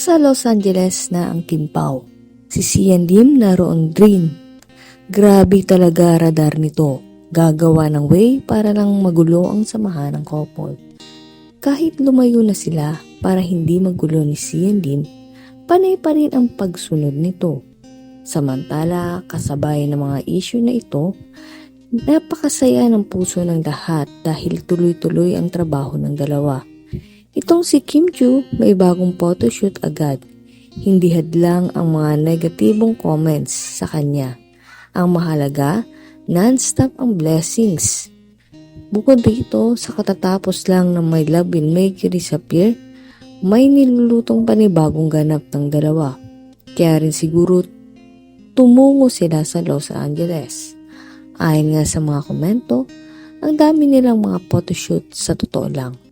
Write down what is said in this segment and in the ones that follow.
Nasa Los Angeles na ang Kim Pao. Si Sian Lim naroon rin. Grabe talaga radar nito. Gagawa ng way para lang magulo ang samahan ng couple. Kahit lumayo na sila para hindi magulo ni Sian Lim, panay pa rin ang pagsunod nito. Samantala, kasabay ng mga issue na ito, napakasaya ng puso ng lahat dahil tuloy-tuloy ang trabaho ng dalawa. Itong si Kim Chu may bagong photoshoot agad. Hindi hadlang ang mga negatibong comments sa kanya. Ang mahalaga, non-stop ang blessings. Bukod dito, sa katatapos lang ng My Love Will Make You Disappear, may nilulutong panibagong ganap ng dalawa. Kaya rin siguro tumungo sila sa Los Angeles. Ayon nga sa mga komento, ang dami nilang mga photoshoot sa totoo lang.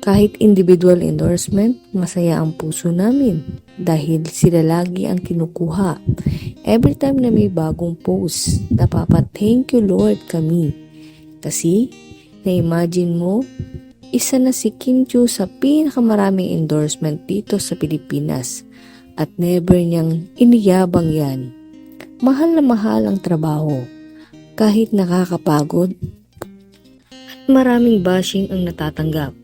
Kahit individual endorsement, masaya ang puso namin dahil sila lagi ang kinukuha. Every time na may bagong post, napapa thank you Lord kami. Kasi, na-imagine mo, isa na si Kim Chu sa pinakamaraming endorsement dito sa Pilipinas at never niyang iniyabang yan. Mahal na mahal ang trabaho kahit nakakapagod at maraming bashing ang natatanggap.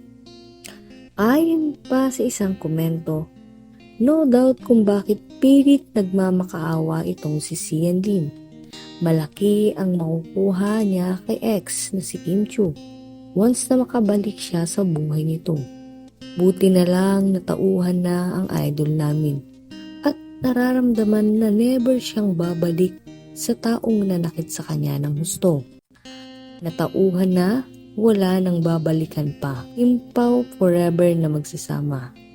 Ayon pa sa isang komento, no doubt kung bakit pilit nagmamakaawa itong si Sian Lim. Malaki ang makukuha niya kay ex na si Kim Chu once na makabalik siya sa buhay nito. Buti na lang natauhan na ang idol namin at nararamdaman na never siyang babalik sa taong nanakit sa kanya ng gusto. Natauhan na wala nang babalikan pa. Impaw forever na magsasama.